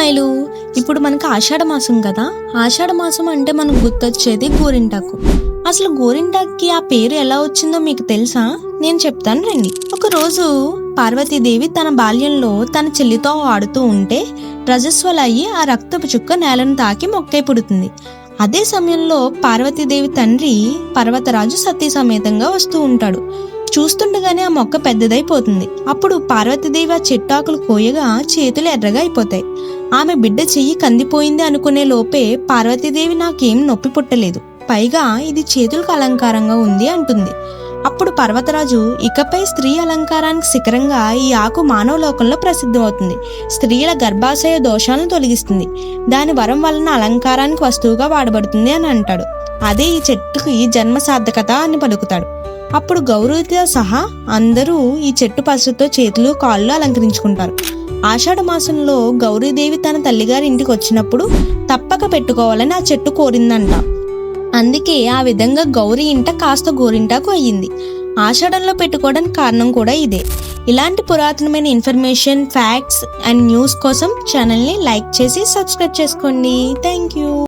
మైలు ఇప్పుడు మనకు ఆషాఢ మాసం కదా. ఆషాఢ మాసం అంటే మనకు గుర్తొచ్చేది గోరింటాకు. అసలు గోరింటాక్కి ఆ పేరు ఎలా వచ్చిందో మీకు తెలుసా? నేను చెప్తాను రండి. ఒకరోజు పార్వతీదేవి తన బాల్యంలో తన చెల్లితో ఆడుతూ ఉంటే రజస్వలయ్యి ఆ రక్తపు చుక్క నేలను తాకి మొక్కై పుడుతుంది. అదే సమయంలో పార్వతీదేవి తండ్రి పర్వతరాజు సతీ సమేతంగా వస్తూ ఉంటాడు. చూస్తుండగానే ఆ మొక్క పెద్దదైపోతుంది. అప్పుడు పార్వతీదేవి ఆ చెట్టు ఆకులు కోయగా చేతులు ఎర్రగా అయిపోతాయి. ఆమె బిడ్డ చెయ్యి కందిపోయింది అనుకునే లోపే పార్వతీదేవి నాకేం నొప్పి పుట్టలేదు. పైగా ఇది చేతులకు అలంకారంగా ఉంది అంటుంది. అప్పుడు పర్వతరాజు ఇకపై స్త్రీ అలంకారానికి శిఖరంగా ఈ ఆకు మానవ లోకంలో ప్రసిద్ధమవుతుంది. స్త్రీల గర్భాశయ దోషాలను తొలగిస్తుంది. దాని వరం వలన అలంకారానికి వస్తువుగా వాడబడుతుంది అని అంటాడు. అదే ఈ చెట్టుకి జన్మ సార్థకత అని పలుకుతాడు. అప్పుడు గౌరవతో సహా అందరూ ఈ చెట్టు పసుతో చేతులు కాళ్ళు అలంకరించుకుంటారు. ఆషాఢ మాసంలో గౌరీదేవి తన తల్లిగారి ఇంటికి వచ్చినప్పుడు తప్పక పెట్టుకోవాలని ఆ చెట్టు కోరిందంట. అందుకే ఆ విధంగా గౌరీ ఇంట కాస్త గోరింటాకు అయ్యింది. ఆషాఢంలో పెట్టుకోవడానికి కారణం కూడా ఇదే. ఇలాంటి పురాతనమైన ఇన్ఫర్మేషన్ ఫ్యాక్ట్స్ అండ్ న్యూస్ కోసం ఛానల్ని లైక్ చేసి సబ్స్క్రైబ్ చేసుకోండి. Thank you